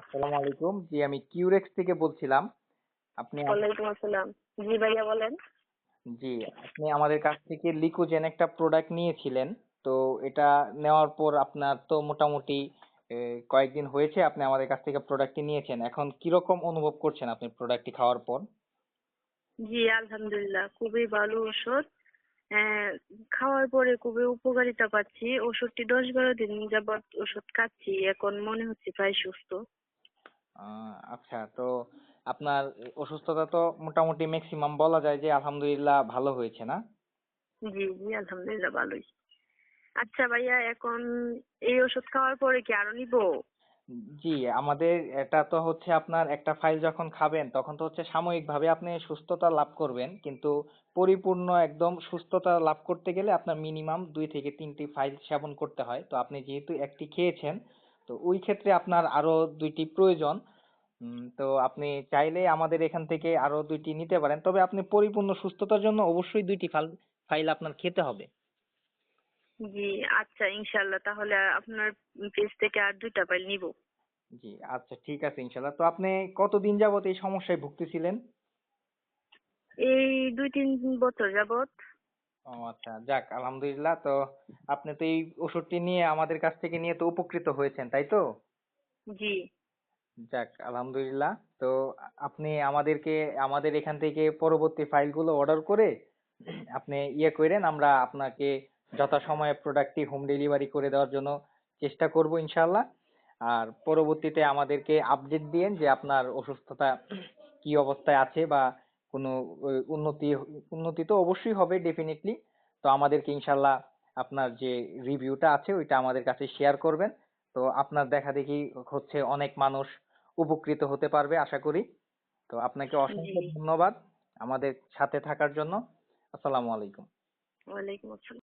আসসালামু আলাইকুম। জি আমি কিউরেক্স থেকে বলছিলাম। আপনি ওয়ালাইকুম আসসালাম। জি ভাইয়া বলেন। জি আপনি আমাদের কাছ থেকে লিকোজেন একটা প্রোডাক্ট নিয়েছিলেন। তো এটা নেওয়ার পর আপনার তো মোটামুটি কয়েকদিন হয়েছে আপনি আমাদের কাছ থেকে প্রোডাক্টটি নিয়েছেন। এখন কীরকম অনুভব করছেন আপনি প্রোডাক্টটি খাওয়ার পর? জি আলহামদুলিল্লাহ খুবই ভালো ওষুধ খাওয়ার পরে খুবই উপকারিতা পাচ্ছি। ওষুধটি দশ বারো দিন যাবৎ ওষুধ খাচ্ছি। এখন মনে হচ্ছে প্রায় সুস্থ। আচ্ছা তো আপনার অসুস্থতা তো মোটামুটি ম্যাক্সিমাম বলা যায় যে আলহামদুলিল্লাহ ভালো হয়েছে না? জি জি আলহামদুলিল্লাহ ভালোই। আচ্ছা ভাইয়া এখন এই ওষুধ খাওয়ার পরে কি আরও নিবো? জি আমাদের এটা তো হচ্ছে আপনার একটা ফাইল যখন খাবেন তখন তো হচ্ছে সাময়িকভাবে আপনি সুস্থতা লাভ করবেন কিন্তু পরিপূর্ণ একদম সুস্থতা লাভ করতে গেলে আপনার মিনিমাম দুই থেকে তিনটি ফাইল সেবন করতে হয়। তো আপনি যেহেতু একটি খেয়েছেন তো ওই ক্ষেত্রে আপনার আরও দুইটি প্রয়োজন। তো আপনি চাইলে আমাদের এখান থেকে আরও দুইটি নিতে পারেন। তবে আপনি পরিপূর্ণ সুস্থতার জন্য অবশ্যই দুইটি ফাইল ফাইল আপনার খেতে হবে। জি আচ্ছা ইনশাল্লাহ তাহলে আপনার পেজ থেকে আর দুইটা পাইল নিবো। জি আচ্ছা ঠিক আছে ইনশাল্লাহ তো আপনি কতদিন যাবত এই সমস্যায় ভুগতেছিলেন? এই দুই তিন বছর যাবৎ ও আচ্ছা যাক আলহামদুলিল্লাহ। তো আপনি তো এই ওষুধটি নিয়ে আমাদের কাছ থেকে নিয়ে তো উপকৃত হয়েছেন তাই তো? জি। যাক আলহামদুলিল্লাহ। তো আপনি আমাদেরকে আমাদের এখান থেকে পরবর্তী ফাইলগুলো অর্ডার করে আপনি ইয়ে করেন আমরা আপনাকে যথাসময়ে প্রোডাক্টটি হোম ডেলিভারি করে দেওয়ার জন্য চেষ্টা করব ইনশাল্লাহ আর পরবর্তীতে আমাদেরকে আপডেট দিয়েন যে আপনার অসুস্থতা কি অবস্থায় আছে বা কোনো উন্নতি উন্নতি তো অবশ্যই হবে ডেফিনেটলি তো আমাদেরকে ইনশাল্লাহ আপনার যে রিভিউটা আছে ওইটা আমাদের কাছে শেয়ার করবেন। তো আপনার দেখা দেখি হচ্ছে অনেক মানুষ উপকৃত হতে পারবে আশা করি। তো আপনাকে অসংখ্য ধন্যবাদ আমাদের সাথে থাকার জন্য। আসসালামু আলাইকুম। ওয়ালাইকুম আসসালাম।